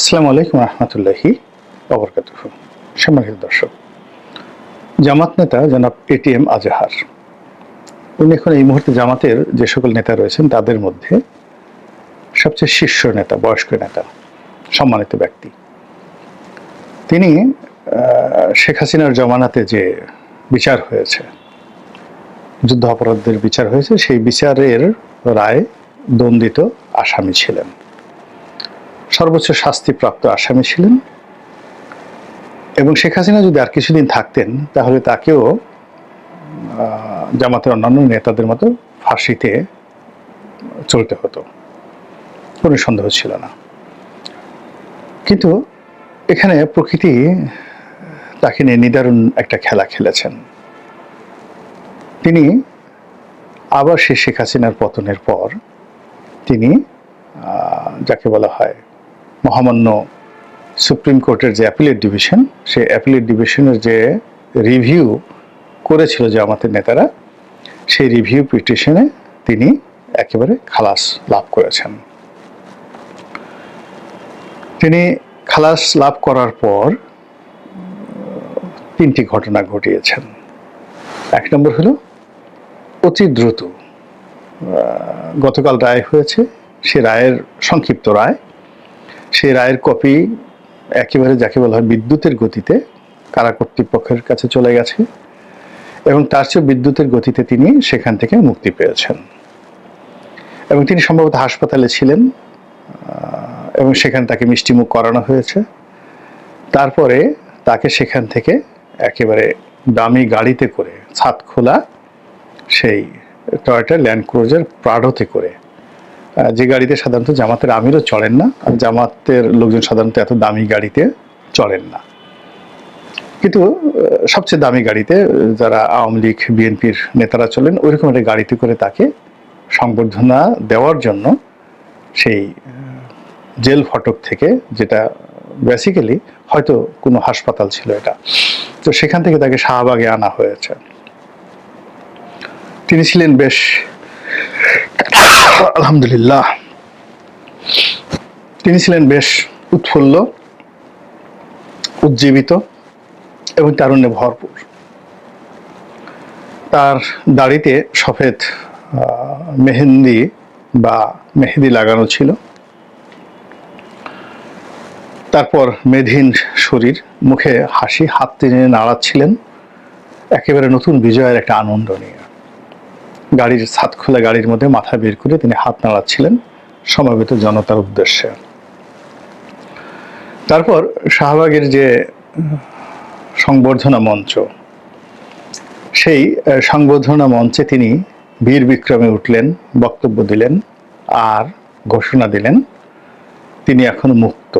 আসসালামু আলাইকুম রহমতুল্লাহি অবরকাত সম্মানিত দর্শক, জামাত নেতা জনাব এটিএম আজহার, উনি এখন এই মুহূর্তে জামাতের যে সকল নেতা রয়েছেন তাদের মধ্যে সবচেয়ে শীর্ষ নেতা, বয়স্ক নেতা, সম্মানিত ব্যক্তি। তিনি শেখ হাসিনার জমানাতে যে বিচার হয়েছে যুদ্ধ অপরাধদের বিচার হয়েছে, সেই বিচারের রায় দণ্ডিত আসামি ছিলেন। সর্বোচ্চ শাস্তিপ্রাপ্ত আসামি ছিলেন। এবং শেখ হাসিনা যদি আর কিছুদিন থাকতেন, তাহলে তাকেও জামাতের অন্যান্য নেতাদের মতো ফাঁসিতে চলতে হতো। কোনো সন্দেহ ছিল না। কিন্তু এখানে প্রকৃতি তাকে নিয়ে নিদারুণ একটা খেলা খেলেছেন। তিনি আবার সে শেখ হাসিনার পতনের পর তিনি যাকে বলা হয় মহামান্য সুপ্রিম কোর্টের যে অ্যাপিলেট ডিভিশন, সেই অ্যাপিলেট ডিভিশনের যে রিভিউ করেছিল যে আমাদের নেতারা, সেই রিভিউ পিটিশনে তিনি একেবারে খালাস লাভ করেছেন। তিনি খালাস লাভ করার পর, তিনটি ঘটনা ঘটিয়েছেন। এক নম্বর হলো, অতি দ্রুত গতকাল রায় হয়েছে, সে রায়ের সংক্ষিপ্ত রায় সেই রায়ের কপি একেবারে যাকে বলা হয় বিদ্যুতের গতিতে কারা কর্তৃপক্ষের কাছে চলে গেছে এবং তার চেয়ে বিদ্যুতের গতিতে তিনি সেখান থেকে মুক্তি পেয়েছেন। এবং তিনি সম্ভবত হাসপাতালে ছিলেন এবং সেখানে তাকে মিষ্টিমুখ করানো হয়েছে। তারপরে তাকে সেখান থেকে একেবারে দামি গাড়িতে করে ছাদ খোলা সেই টয়টা ল্যান্ড ক্রুজার প্রাডোতে করে যে গাড়িতে সাধারণত জামাতের আমিরও চড়েন না, আর জামাতের লোকজন সাধারণত এত দামি গাড়িতে চড়েন না। কিন্তু সবচেয়ে দামি গাড়িতে যারা আওয়ামী লীগ, বিএনপির নেতারা চলেন, ওইরকম একটা গাড়িতে করে তাকে সংবর্ধনা দেওয়ার জন্য সেই জেল ফটক থেকে, যেটা বেসিক্যালি হয়তো কোনো হাসপাতাল ছিল এটা। তো সেখান থেকে তাকে শাহবাগে আনা হয়েছে। তিনি ছিলেন বেশ আলহামদুলিল্লাহ। তিনি ছিলেন বেশ উৎফুল্ল, উজ্জীবিত এবং তারুণ্যে ভরপুর। তার দাড়িতে সফেদ মেহেন্দি বা মেহেদি লাগানো ছিল। তারপর মেধিন শরীর, মুখে হাসি, হাত টেনে নাড়াচ্ছিলেন। একেবারে নতুন বিজয়ের একটা আনন্দ নিয়ে। গাড়ির ছাদ খোলা গাড়ির মধ্যে মাথা বের করে তিনি হাত নাড়াচ্ছিলেন সমবেত জনতার উদ্দেশ্যে। তারপর শাহবাগের যে সংবর্ধনা মঞ্চ, সেই সংবর্ধনা মঞ্চে তিনি বীর বিক্রমে উঠলেন, বক্তব্য দিলেন আর ঘোষণা দিলেন, তিনি এখন মুক্ত।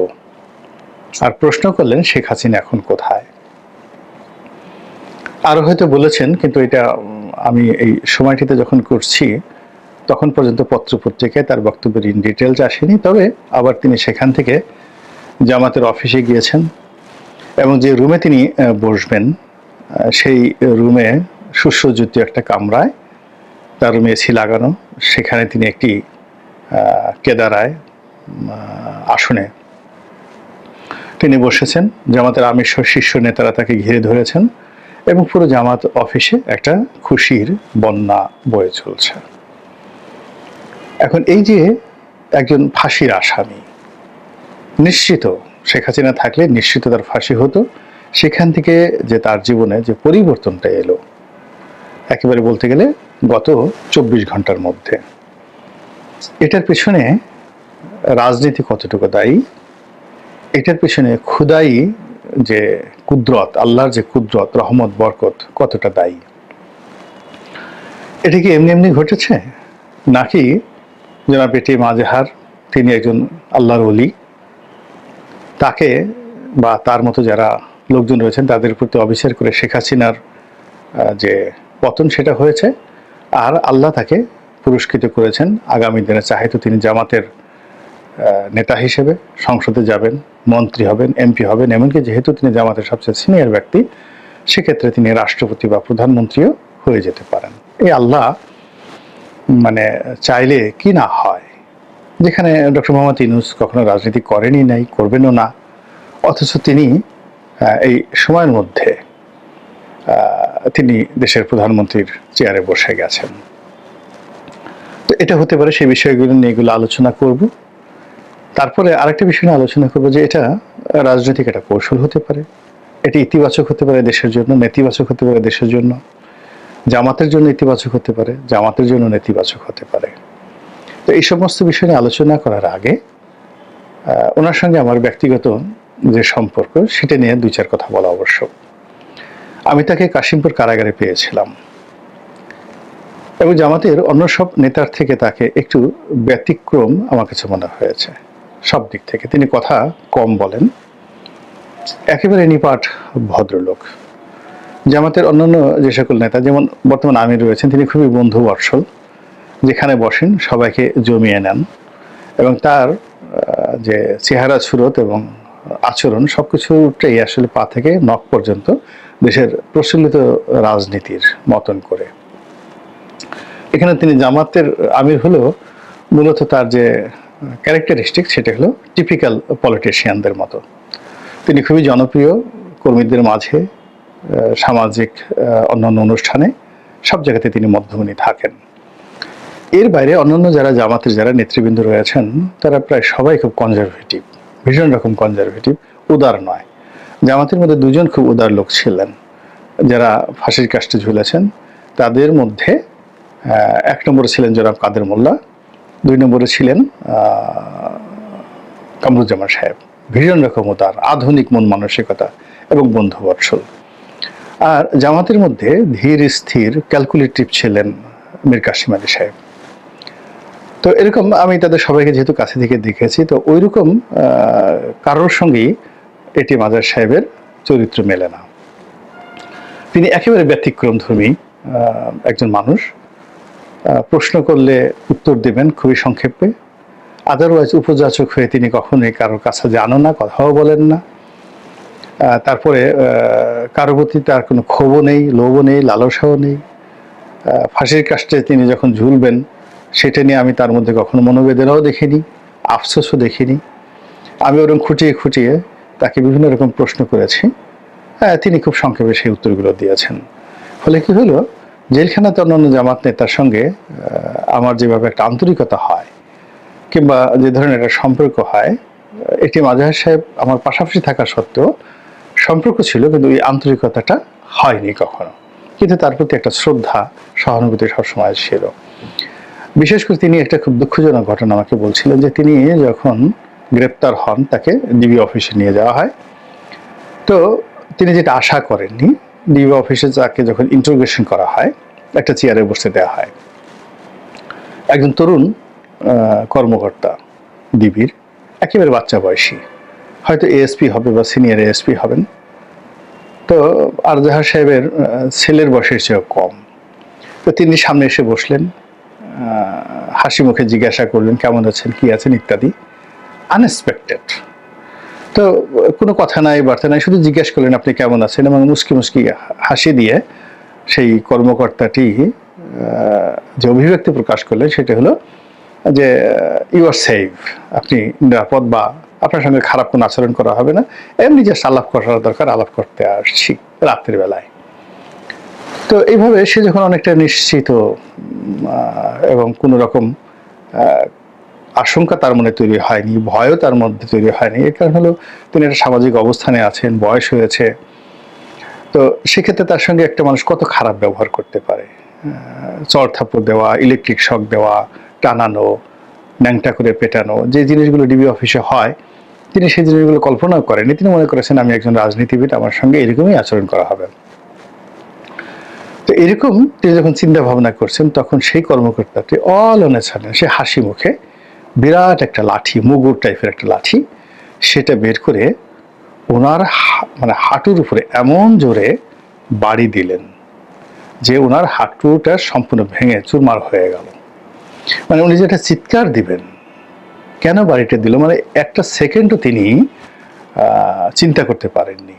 আর প্রশ্ন করলেন, শেখ হাসিনা এখন কোথায়? আরও হয়তো বলেছেন, কিন্তু এটা আমি এই সময়টিতে যখন করছি, তখন পর্যন্ত পত্র পত্রিকায় তার বক্তব্যের ইন ডিটেলস আসেনি। তবে আবার তিনি সেখান থেকে জামাতের অফিসে গিয়েছেন এবং যে রুমে তিনি বসবেন সেই রুমে সুসজ্জিত একটা কামরায় তার রুমে এসি লাগানো। সেখানে তিনি একটি কেদারায় আসনে তিনি বসেছেন। জামাতের সহ শীর্ষ নেতারা তাকে ঘিরে ধরেছেন। এবং পুরো জামাত অফিসে একটা খুশির বন্যা বয়ে চলছে। এখন এই যে একজন ফাঁসির আসামি, নিশ্চিত শেখ হাসিনা থাকলে নিশ্চিত তার ফাঁসি হতো, সেখান থেকে যে তার জীবনে যে পরিবর্তনটা এলো, একেবারে বলতে গেলে গত চব্বিশ ঘণ্টার মধ্যে। এটার পেছনে রাজনীতি কতটুকু দায়ী? এটার পেছনে খুদাই যে কুদরত, আল্লাহর যে কুদরত, রহমত, বরকত কতটা দায়ী? এটা কি এমনি এমনি ঘটেছে? নাকি জনাব এটি মাজেহার তিনি একজন আল্লাহর অলি তাকে বা তার মতো যারা লোকজন রয়েছেন, তাদের প্রতি অবিচার করে শেখ হাসিনার যে পতন সেটা হয়েছে, আর আল্লাহ তাকে পুরস্কৃত করেছেন। আগামী দিনে চাহে তো তিনি জামাতের নেতা হিসেবে সংসদে যাবেন, মন্ত্রী হবেন, এমপি হবেন, এমনকি যেহেতু তিনি জামাতের সবচেয়ে সিনিয়র ব্যক্তি, সেক্ষেত্রে তিনি রাষ্ট্রপতি বা প্রধানমন্ত্রীও হয়ে যেতে পারেন। এই আল্লাহ মানে চাইলে কি না হয়? যেখানে ডক্টর মোহাম্মদ ইউনুস কখনো রাজনীতি করেনই নাই, করবেনও না, অথচ তিনি এই সময়ের মধ্যে তিনি দেশের প্রধানমন্ত্রীর চেয়ারে বসে গেছেন। তো এটা হতে পারে সেই বিষয়গুলো নিয়ে এগুলো আলোচনা করব। তারপরে আরেকটা বিষয় নিয়ে আলোচনা করব যে এটা রাজনৈতিক একটা কৌশল হতে পারে। এটা ইতিবাচক হতে পারে দেশের জন্য, নেতিবাচক হতে পারে দেশের জন্য। জামাতের জন্য ইতিবাচক হতে পারে, জামাতের জন্য নেতিবাচক হতে পারে। তো এই সমস্ত বিষয় নিয়ে আলোচনা করার আগে ওনার সঙ্গে আমার ব্যক্তিগত যে সম্পর্ক, সেটা নিয়ে দুই চার কথা বলা আবশ্যক আমি তাকে কাশিমপুর কারাগারে পেয়েছিলাম। এবং জামাতের অন্য সব নেতার থেকে তাকে একটু ব্যতিক্রম আমার কাছে মনে হয়েছে। সব দিক থেকে। তিনি কথা কম বলেন। একেবারে নিপাট, ভদ্রলোক। জামাতের অন্যান্য যে সকল নেতা, যেমন বর্তমান আমির রয়েছেন, তিনি খুবই বন্ধু বৎসল যেখানে বসেন, সবাইকে জমিয়ে নেন। এবং তার যে চেহারা, সুরত এবং আচরণ সব কিছুটাই আসলে পা থেকে নখ পর্যন্ত দেশের প্রচলিত রাজনীতির মতন করে। এখানে তিনি জামাতের আমির হলেও মূলত তার যে ক্যারেক্টারিস্টিক সেটা হলো টিপিক্যাল পলিটিশিয়ানদের মতো। তিনি খুবই জনপ্রিয় কর্মীদের মাঝে সামাজিক অন্যান্য অনুষ্ঠানে সব জায়গাতে তিনি মধ্যমণি থাকেন। এর বাইরে অন্যান্য যারা জামাতের যারা নেতৃবৃন্দ রয়েছেন, তারা প্রায় সবাই খুব কনজারভেটিভ ভীষণ রকম কনজারভেটিভ উদার নয়। জামাতের মধ্যে দুজন খুব উদার লোক ছিলেন। যারা ফাঁসির কাষ্টে ঝুলেছেন, তাদের মধ্যে এক নম্বরে ছিলেন জনাব কাদের মোল্লা দুই নম্বরে ছিলেন কামরুজ্জামান সাহেব। ভীষণ রকম উদার আধুনিক মন মানসিকতা এবং বন্ধু বৎসল আর জামাতের মধ্যে ধীর স্থির ক্যালকুলেটিভ ছিলেন মীর কাসিম আলী সাহেব। তো এরকম আমি তাদের সবাইকে যেহেতু কাছে থেকে দেখেছি তো ওইরকম আহ, কারোর সঙ্গেই এটি মাজার সাহেবের চরিত্র মেলে না। তিনি একেবারে ব্যতিক্রমধর্মী একজন মানুষ। প্রশ্ন করলে উত্তর দেবেন খুবই সংক্ষেপে। আদারওয়াইজ উপযাচক হয়ে তিনি কখনোই কারোর কাছে জানো না, কথাও বলেন না। তারপরে কারোর প্রতি তার কোনো ক্ষোভও নেই, লোভও নেই, লালসাও নেই। ফাঁসির কাষ্টে তিনি যখন ঝুলবেন, সেটা নিয়ে আমি তার মধ্যে কখনো মনোবেদনাও দেখিনি, আফসোসও দেখিনি। আমি ওরকম খুঁটিয়ে খুঁটিয়ে তাকে বিভিন্ন রকম প্রশ্ন করেছি। হ্যাঁ তিনি খুব সংক্ষেপে সেই উত্তরগুলো দিয়েছেন। ফলে কি হলো? জেলখানাতে অন্যান্য জামাত নেতার সঙ্গে আমার যেভাবে একটা আন্তরিকতা হয়, কিংবা যে ধরনের একটা সম্পর্ক হয়, এটি মাজাহার সাহেব আমার পাশাপাশি থাকা সত্ত্বেও সম্পর্ক ছিল, কিন্তু এই আন্তরিকতাটা হয়নি কখনো। কিন্তু তার প্রতি একটা শ্রদ্ধা সহানুভূতি সবসময় ছিল। বিশেষ করে তিনি একটা খুব দুঃখজনক ঘটনা আমাকে বলছিলেন, যে তিনি যখন গ্রেপ্তার হন, তাকে ডিবি অফিসে নিয়ে যাওয়া হয়। তো তিনি যেটা আশা করেননি ডিবি অফিসে তাকে যখন ইন্টারোগেশন করা হয়, একটা চেয়ারে বসতে দেওয়া হয়। একজন তরুণ কর্মকর্তা ডিবির, একেবারে বাচ্চা বয়সী। হয়তো এএসপি হবে বা সিনিয়র এএসপি হবেন। তো আরজাহার সাহেবের ছেলের বয়সের চেয়েও কম। তো তিনি সামনে এসে বসলেন হাসি মুখে জিজ্ঞাসা করলেন, কেমন আছেন? কি আছেন? ইত্যাদি। আনএক্সপেক্টেড তো, কোনো কথা নাই, বার্তা নাই। শুধু জিজ্ঞেস করলেন, আপনি কেমন আছেন? এবং মুসকি মুসকি হাসি দিয়ে সেই কর্মকর্তাটি যে অভিব্যক্তি প্রকাশ করলেন, সেটা হলো যে ইউ আর সেফ আপনি নিরাপদ বা আপনার সঙ্গে খারাপ কোনো আচরণ করা হবে না। এমনি জাস্ট আলাপ করার দরকার, আলাপ করতে আসছি রাত্রির বেলায়। তো, এইভাবে সে যখন অনেকটা নিশ্চিত এবং কোনো রকম আশঙ্কা তার মনে তৈরি হয়নি, ভয়ও তার মধ্যে তৈরি হয়নি। এর কারণ হলো তিনি একটা সামাজিক অবস্থানে আছেন, বয়স হয়েছে। তো সেক্ষেত্রে তার সঙ্গে একটা মানুষ কত খারাপ ব্যবহার করতে পারে? চর থাপ্পড় দেওয়া ইলেকট্রিক শক দেওয়া, টানানো ন্যাংটা করে পেটানো, যে জিনিসগুলো ডিবি অফিসে হয়, তিনি সেই জিনিসগুলো কল্পনাও করেনি তিনি মনে করেছেন, আমি একজন রাজনীতিবিদ, আমার সঙ্গে এরকমই আচরণ করা হবে। তো এরকম তিনি যখন চিন্তা ভাবনা করছেন, তখন সেই কর্মকর্তাটি অল অনে সে হাসি মুখে বিরাট একটা লাঠি, মুগুর টাইপের একটা লাঠি, সেটা বের করে ওনার মানে হাঁটুর উপরে এমন জোরে বাড়ি দিলেন যে ওনার হাঁটুটা সম্পূর্ণ ভেঙে চুরমার হয়ে গেল। মানে উনি যেটা চিৎকার দিবেন, কেন বাড়িটা দিল? মানে একটা সেকেন্ডও তিনি চিন্তা করতে পারেননি।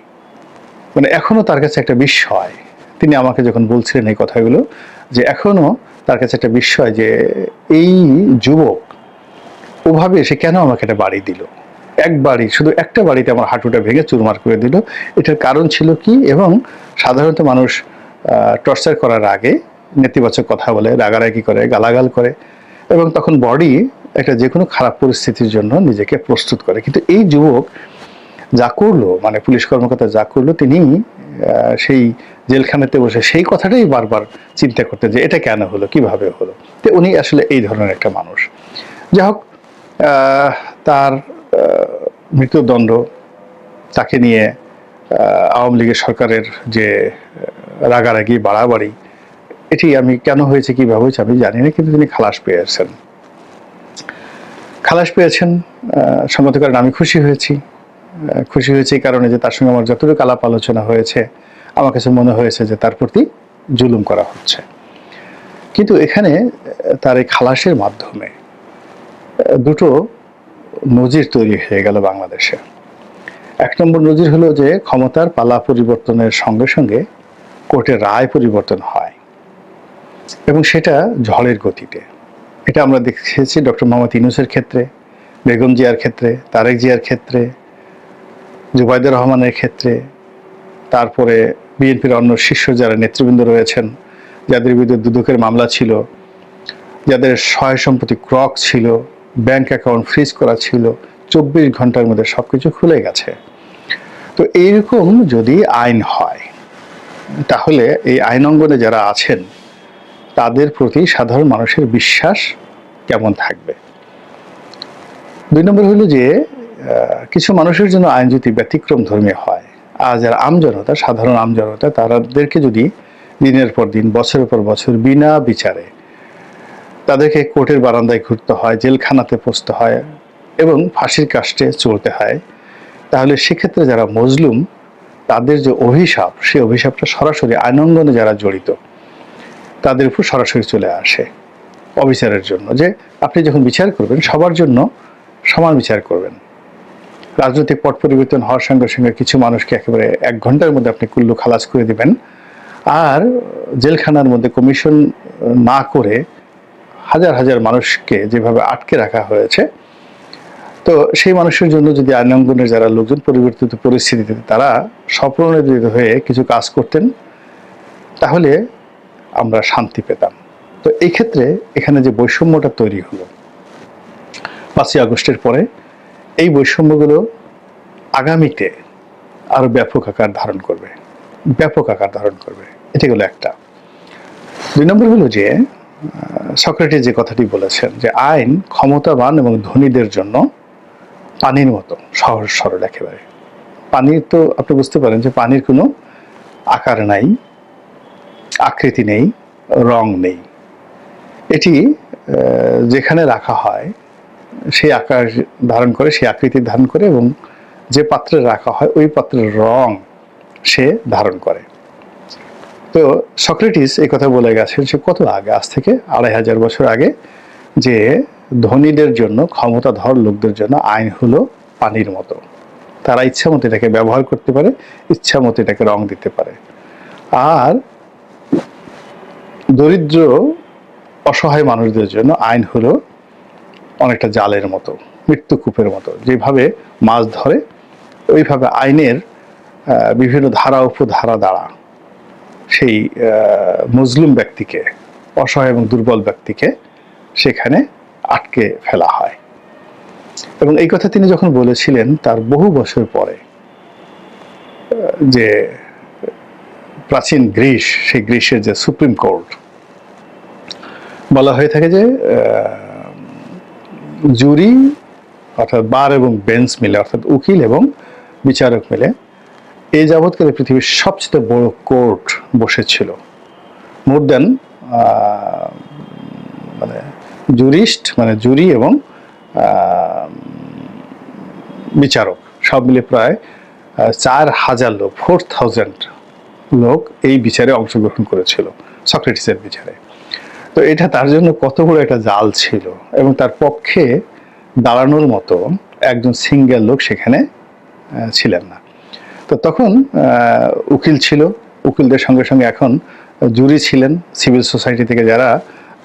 মানে এখনও তার কাছে একটা বিস্ময়। তিনি আমাকে যখন বলছিলেন এই কথাগুলো, যে এখনও তার কাছে একটা বিস্ময় যে এই যুবক ওভাবে এসে কেন আমাকে একটা বাড়ি দিল? এক বাড়ি, শুধু একটা বাড়িতে আমার হাঁটুটা ভেঙে চুরমার করে দিল। এটার কারণ ছিল কি? এবং সাধারণত মানুষ টর্চার করার আগে নেতিবাচক কথা বলে, রাগারাগি করে, গালাগাল করে এবং তখন বডি একটা যে কোনো খারাপ পরিস্থিতির জন্য নিজেকে প্রস্তুত করে। কিন্তু এই যুবক যা করল মানে পুলিশ কর্মকর্তা যা করল, তিনি সেই জেলখানাতে বসে সেই কথাটাই বারবার চিন্তা করতেন যে, এটা কেন হলো? কীভাবে হলো? তো উনি আসলে এই ধরনের একটা মানুষ। যাই হোক তার মৃত্যুদণ্ড তাকে নিয়ে আওয়ামী লীগের সরকারের যে রাগারাগি, বাড়াবাড়ি, এটি আমি কেন হয়েছে কীভাবে হয়েছে আমি জানি না, কিন্তু তিনি খালাস পেয়েছেন। খালাস পেয়েছেন সঙ্গত কারণে আমি খুশি হয়েছি। খুশি হয়েছে এই কারণে যে তার সঙ্গে আমার যতটুকু আলাপ আলোচনা হয়েছে, আমার কাছে মনে হয়েছে যে তার প্রতি জুলুম করা হচ্ছে। কিন্তু এখানে তার এই খালাসের মাধ্যমে দুটো নজির তৈরি হয়ে গেল বাংলাদেশে। এক নম্বর নজির হলো যে ক্ষমতার পালা পরিবর্তনের সঙ্গে সঙ্গে কোর্টের রায় পরিবর্তন হয় এবং সেটা ঝড়ের গতিতে। এটা আমরা দেখেছি ডক্টর মোহাম্মদ ইউনুসের ক্ষেত্রে, বেগম জিয়ার ক্ষেত্রে, তারেক জিয়ার ক্ষেত্রে, জুবাইদুর রহমানের ক্ষেত্রে, তারপরে বিএনপির অন্য শীর্ষ যারা নেতৃবৃন্দ রয়েছেন, যাদের বিরুদ্ধে দুদকের মামলা ছিল, যাদের সহায় সম্পত্তি ক্রক ছিল ব্যাংক অ্যাকাউন্ট ফ্রিজ করা ছিল, চব্বিশ ঘণ্টার মধ্যে সব কিছু খুলে গেছে। তো এইরকম যদি আইন হয়, তাহলে এই আইন অঙ্গনে যারা আছেন, তাদের প্রতি সাধারণ মানুষের বিশ্বাস কেমন থাকবে? দুই নম্বর হলো যে কিছু মানুষের জন্য আইন যদি ব্যতিক্রম ধর্মী হয়, আর যারা আমজনতা সাধারণ আমজনতা তাদেরকে যদি দিনের পর দিন, বছরের পর বছর বিনা বিচারে তাদেরকে কোর্টের বারান্দায় ঘুরতে হয়, জেলখানাতে পৌঁছতে হয় এবং ফাঁসির কাষ্টে চলতে হয়। তাহলে সেক্ষেত্রে যারা মজলুম, তাদের যে অভিশাপ, সেই অভিশাপটা সরাসরি আইনঙ্গনে যারা জড়িত, তাদের উপর সরাসরি চলে আসে অবিচারের জন্য। যে আপনি যখন বিচার করবেন, সবার জন্য সমান বিচার করবেন। রাজনৈতিক পট পরিবর্তন হওয়ার সঙ্গে সঙ্গে কিছু মানুষকে একেবারে এক ঘণ্টার মধ্যে আপনি কুল্লু খালাস করে দিবেন। আর জেলখানার মধ্যে কমিশন না করে হাজার হাজার মানুষকে যেভাবে আটকে রাখা হয়েছে, তো সেই মানুষের জন্য যদি আইনাঙ্গনের যারা লোকজন পরিবর্তিত পরিস্থিতিতে তারা স্বপ্রণোদিত হয়ে কিছু কাজ করতেন, তাহলে আমরা শান্তি পেতাম। তো এই ক্ষেত্রে এখানে যে বৈষম্যটা তৈরি হলো, পাঁচই আগস্টের পরে এই বৈষম্যগুলো আগামীতে আরও ব্যাপক আকার ধারণ করবে, ব্যাপক আকার ধারণ করবে। এটা হলো একটা। দুই নম্বর হলো যে সক্রেটিস যে কথাটি বলেছেন যে আইন ক্ষমতাবান এবং ধনীদের জন্য পানির মতো, সহজ সরল একেবারে। পানির তো আপনি বুঝতে পারেন যে পানির কোনো আকার নাই, আকৃতি নেই, রং নেই। এটি যেখানে রাখা হয় সেই আকার ধারণ করে সেই আকৃতি ধারণ করে এবং যে পাত্রে রাখা হয়, ওই পাত্রের রং সে ধারণ করে। তো সক্রেটিস এই কথা বলে গেছেন সে কত আগে? আজ থেকে আড়াই হাজার বছর আগে যে ধনীদের জন্য, ক্ষমতাধর লোকদের জন্য আইন হলো পানির মতো। তারা ইচ্ছা মতো এটাকে ব্যবহার করতে পারে, ইচ্ছা মতো এটাকে রং দিতে পারে। আর দরিদ্র, অসহায় মানুষদের জন্য আইন হলো অনেকটা জালের মতো মৃত্যুকূপের মতো। যেভাবে মাছ ধরে, ওইভাবে আইনের বিভিন্ন ধারা, উপধারা দ্বারা সেই মজলুম ব্যক্তিকে, অসহায় এবং দুর্বল ব্যক্তিকে সেখানে আটকে ফেলা হয়। এবং এই কথা তিনি যখন বলেছিলেন, তার বহু বছর পরে, যে প্রাচীন গ্রীস, সেই গ্রিসের যে সুপ্রিম কোর্ট, বলা হয়ে থাকে যে জুরি অর্থাৎ বার এবং বেঞ্চ মিলে, অর্থাৎ উকিল এবং বিচারক মিলে এই যাবৎকালে পৃথিবীর সবচেয়ে বড় কোর্ট বসেছিল। মোর দেন মানে জুরিস্ট মানে জুরি এবং বিচারক সব মিলে প্রায় চার হাজার লোক, ফোর থাউজেন্ড লোক এই বিচারে অংশগ্রহণ করেছিল, সক্রেটিসের বিচারে। তো এটা তার জন্য কত বড় একটা জাল ছিল এবং তার পক্ষে দাঁড়ানোর মতো একজন সিঙ্গেল লোক সেখানে ছিলেন না। তো তখন উকিল ছিল। উকিলদের সঙ্গে সঙ্গে এখন জুরি ছিলেন। সিভিল সোসাইটি থেকে যারা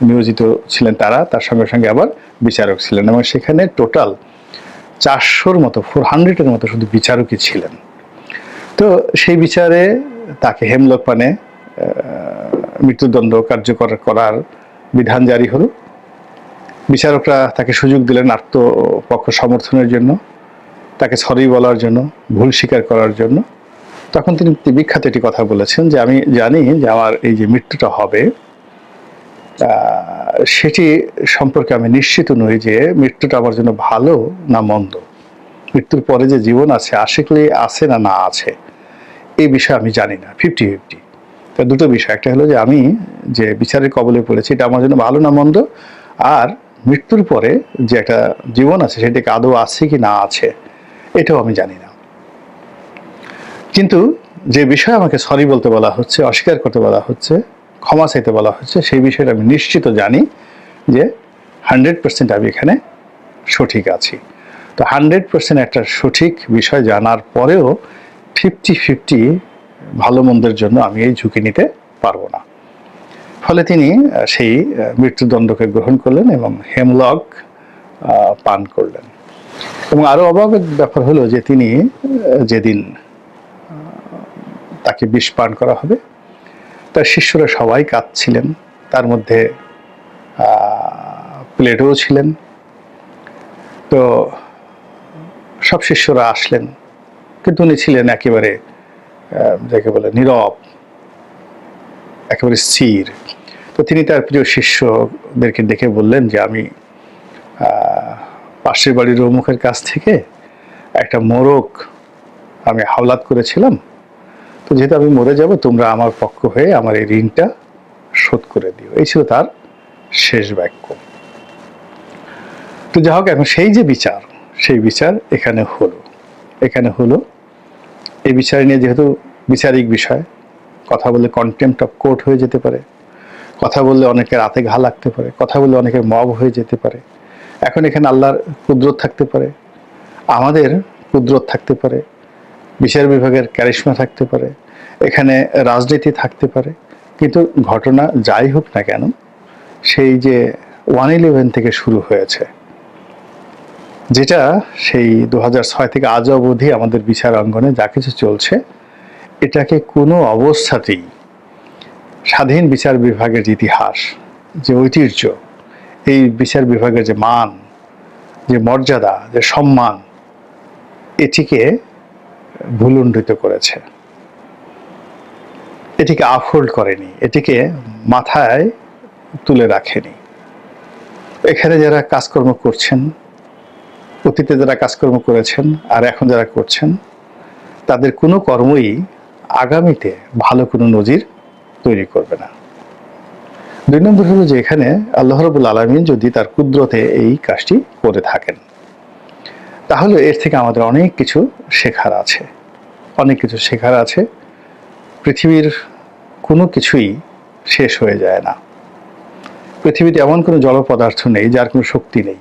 নিয়োজিত ছিলেন তারা, তার সঙ্গে সঙ্গে আবার বিচারক ছিলেন এবং সেখানে টোটাল চারশোর মতো, ফোর হান্ড্রেডের মতো শুধু বিচারকই ছিলেন। তো সেই বিচারে তাকে হেমলক পানে মৃত্যুদণ্ড কার্যকর করার বিধান জারি হলো। বিচারকরা তাকে সুযোগ দিলেন আত্মপক্ষ সমর্থনের জন্য। তাকে সরি বলার জন্য, ভুল স্বীকার করার জন্য। তখন তিনি বিখ্যাত একটি কথা বলেছেন যে, আমি জানি যে আমার এই যে মৃত্যুটা হবে সেটি সম্পর্কে আমি নিশ্চিত নই যে মৃত্যুটা আমার জন্য ভালো না মন্দ। মৃত্যুর পরে যে জীবন আছে, আশিকলি আছে না না আছে এই বিষয়ে আমি জানি না। ফিফটি ফিফটি তা দুটো বিষয়, একটা হলো যে আমি যে বিচারের কবলে পড়েছি, এটা আমার জন্য ভালো না মন্দ, আর মৃত্যুর পরে যে একটা জীবন আছে, সেটাকে আদৌ আছে কি না আছে এটাও আমি জানি না। কিন্তু যে বিষয়ে আমাকে সরি বলতে বলা হচ্ছে, অস্বীকার করতে বলা হচ্ছে, ক্ষমা চাইতে বলা হচ্ছে, সেই বিষয়টা আমি নিশ্চিত জানি যে হান্ড্রেড পার্সেন্ট আমি এখানে সঠিক আছি। তো হান্ড্রেড পার্সেন্ট একটা সঠিক বিষয় জানার পরেও ফিফটি ফিফটি ভালো মন্দের জন্য আমি এই ঝুঁকি নিতে পারব না। ফলে তিনি সেই মৃত্যুদণ্ডকে গ্রহণ করলেন এবং হেমলক পান করলেন। এবং আরও অবাকের ব্যাপার হলো যে তিনি যেদিন তাকে বিষ পান করা হবে, তার শিষ্যরা সবাই কাঁদছিলেন। তার মধ্যে প্লেটও ছিলেন। তো সব শিষ্যরা আসলেন, কিন্তু উনি ছিলেন একেবারে যাকে বলে নীরব, একেবারে স্থির। তো তিনি তার প্রিয় শিষ্যদেরকে ডেকে বললেন যে আমি পাশের বাড়ির অমুখের কাছ থেকে একটা মোরগ আমি হাওলাত করেছিলাম। তো যেহেতু আমি মরে যাব, তোমরা আমার পক্ষ হয়ে আমার এই ঋণটা শোধ করে দিও। এই ছিল তার শেষ বাক্য। তো যা হোক, এখন সেই যে বিচার, সেই বিচার এখানে হলো। এখানে হলো, এই বিচার নিয়ে যেহেতু বিচারিক বিষয়, কথা বললে কন্টেম্পট অফ কোর্ট হয়ে যেতে পারে, কথা বললে অনেকের রাতে ঘা লাগতে পারে, কথা বললে অনেকের মব হয়ে যেতে পারে। এখন এখানে আল্লাহর কুদরত থাকতে পারে, আমাদের কুদরত থাকতে পারে, বিচার বিভাগের ক্যারিশমা থাকতে পারে, এখানে রাজনীতি থাকতে পারে, কিন্তু ঘটনা যাই হোক না কেন, সেই যে ওয়ান ইলেভেন থেকে শুরু হয়েছে, যেটা সেই দু ছয় থেকে আজ অবধি আমাদের বিচার অঙ্গনে যা কিছু চলছে, এটাকে কোনো অবস্থাতেই স্বাধীন বিচার বিভাগের ইতিহাস যে ঐতিহ্য এই বিচার বিভাগের যে মান, যে মর্যাদা, যে সম্মান, এটিকে ভুলুণ্ঠিত করেছে। এটিকে আফোল্ড করেনি, এটিকে মাথায় তুলে রাখেনি। এখানে যারা কাজকর্ম করছেন, অতীতে যারা কাজকর্ম করেছেন আর এখন যারা করছেন, তাদের কোনো কর্মই আগামীতে ভালো কোনো নজির তৈরি করবে না। দুই নম্বর হলো যে এখানে আল্লাহ রবুল আলমিন যদি তার কুদরতে এই কাজটি করে থাকেন, তাহলে এর থেকে আমাদের অনেক কিছু শেখার আছে। অনেক কিছু শেখার আছে। পৃথিবীর কোনো কিছুই শেষ হয়ে যায় না। পৃথিবীতে এমন কোনো জড় পদার্থ নেই যার কোনো শক্তি নেই।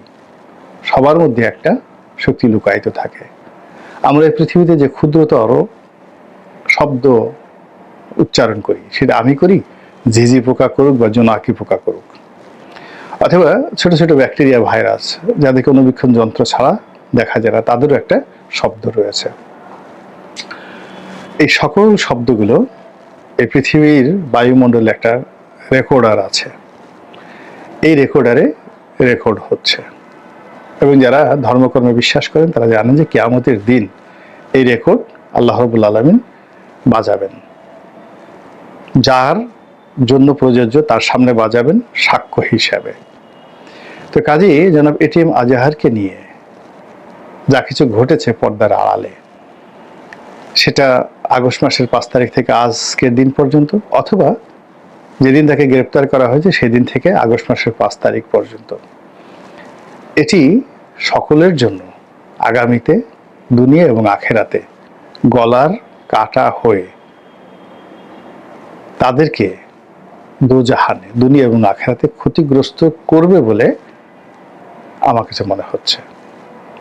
সবার মধ্যে একটা শক্তি লুকায়িত থাকে। আমরা এই পৃথিবীতে যে ক্ষুদ্রতর শব্দ উচ্চারণ করি, সেটা আমি করি? ঝিঝি পোকা করুক বা জোনাকি পোকা করুক। অথবা ছোট ছোট ব্যাকটেরিয়া ভাইরাস যাদেরকে অনুবীক্ষণ যন্ত্র ছাড়া দেখা যায় না, তাদেরও একটা শব্দ রয়েছে। এই সকল শব্দগুলো এই পৃথিবীর বায়ুমণ্ডলে একটা রেকর্ডার আছে। এই রেকর্ডারে রেকর্ড হচ্ছে। এবং যারা ধর্মকর্মে বিশ্বাস করেন, তারা জানেন যে কেয়ামতের দিন এই রেকর্ড আল্লাহ রবুল আলমিন বাজাবেন। যার জন্য প্রযোজ্য, তার সামনে বাজাবেন সাক্ষ্য হিসাবে। তো কাজেই জনাব এটিএম আজাহারকে নিয়ে যা কিছু ঘটেছে পর্দার আড়ালে, সেটা আগস্ট মাসের পাঁচ তারিখ থেকে আজকের দিন পর্যন্ত, অথবা যেদিন তাকে গ্রেপ্তার করা হয়েছে সেদিন থেকে আগস্ট মাসের পাঁচ তারিখ পর্যন্ত। এটি সকলের জন্য আগামীতে দুনিয়া এবং আখেরাতে গলার কাটা হয়ে তাদেরকে দোজাহানে দুনিয়া এবং আখেরাতে ক্ষতিগ্রস্ত করবে বলে আমার কাছে মনে হচ্ছে।